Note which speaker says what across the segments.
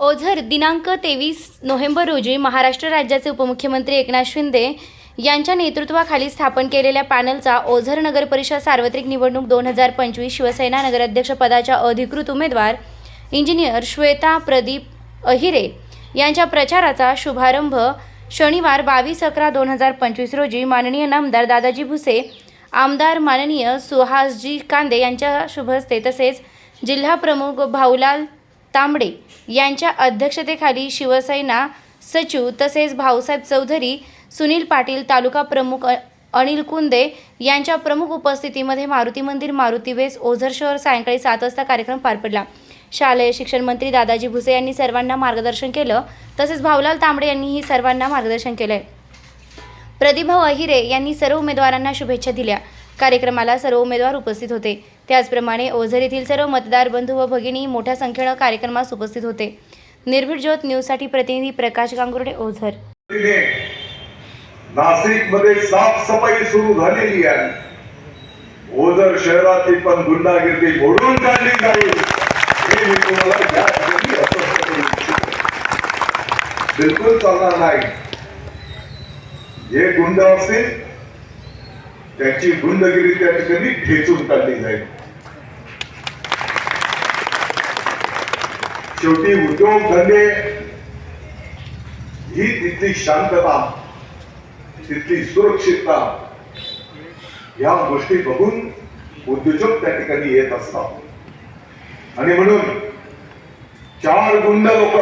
Speaker 1: ओझर दिनांक तेवीस नोव्हेंबर रोजी महाराष्ट्र राज्याचे उपमुख्यमंत्री एकनाथ शिंदे यांच्या नेतृत्वाखाली स्थापन केलेल्या पॅनलचा ओझर नगर परिषद सार्वत्रिक निवडणूक दोन हजार पंचवीस शिवसेना नगराध्यक्षपदाच्या अधिकृत उमेदवार इंजिनियर श्वेता प्रदीप अहिरे यांच्या प्रचाराचा शुभारंभ शनिवार बावीस अकरा दोन हजार पंचवीस रोजी माननीय नामदार दादाजी भुसे आमदार माननीय सुहासजी कांदे यांच्या शुभहस्ते तसेच जिल्हा प्रमुख भाऊलाल तांबडे यांच्या अध्यक्षतेखाली शिवसेना सचिव तसेच भाऊसाहेब चौधरी सुनील पाटील तालुका प्रमुख अ- अनिल कुंदे यांच्या प्रमुख उपस्थितीमध्ये मारुती मंदिर मारुती वेस ओझर शहर सायंकाळी सात वाजता कार्यक्रम पार पडला. शालेय शिक्षण मंत्री दादाजी भुसे यांनी सर्वांना मार्गदर्शन केलं तसेच भाऊलाल तांबडे यांनीही सर्वांना मार्गदर्शन केलंय. प्रदीभाऊ अहिरे यांनी सर्व उमेदवारांना शुभेच्छा दिल्या. कार्यक्रमाला सर्व उमेदवार उपस्थित होते. त्याचप्रमाणे ओझर येथील सर्व मतदार बंधू व भगिनी मोठ्या संख्येनं कार्यक्रमास उपस्थित होते. निर्भीड ज्योत न्यूजसाठी प्रतिनिधी प्रकाश गांगुर्डे ओझर.
Speaker 2: नाशिकमध्ये साफसफाई सुरू झालेली आहे. ओझर शहरातील पण गुंडागिरी मोडून काढली जाईल. हे मी तुम्हाला बिलकुल चालणार नाही. जे गुंड असतील त्याची गुंडगिरी त्या ठिकाणी ठेचून काढली जाईल. शेवटी उद्योग धंदे ही तिथली शांतता तिथली सुरक्षितता या गोष्टी बघून उद्योजक त्या ठिकाणी येत असतात. आणि म्हणून चार गुंड लोक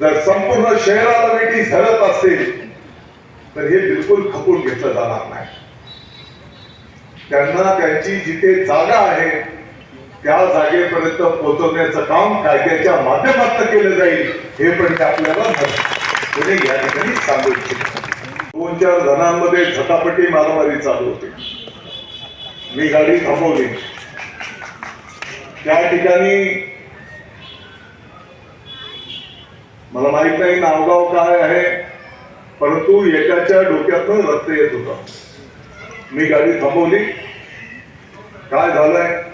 Speaker 2: जर संपूर्ण शहराला वेटी झडत असतील तर हे बिलकुल खपून घेतलं जाणार नाही. त्यांना त्यांची जिथे जागा आहे त्या जागेपर्यंत पोहोचवण्याचं काम कायद्याच्या माध्यमातून केलं जाईल हे पण ते आपल्याला या ठिकाणी सांगू इच्छितो. दोन चार जणांमध्ये झटापटी मारामारी चालू होती. मी गाडी थांबवली. त्या ठिकाणी मला माहीत नाही नावगाव काय आहे परंतु एकाच्या डोक्यातून रक्त येत होता. मी गाडी थांबवली. काय झालंय?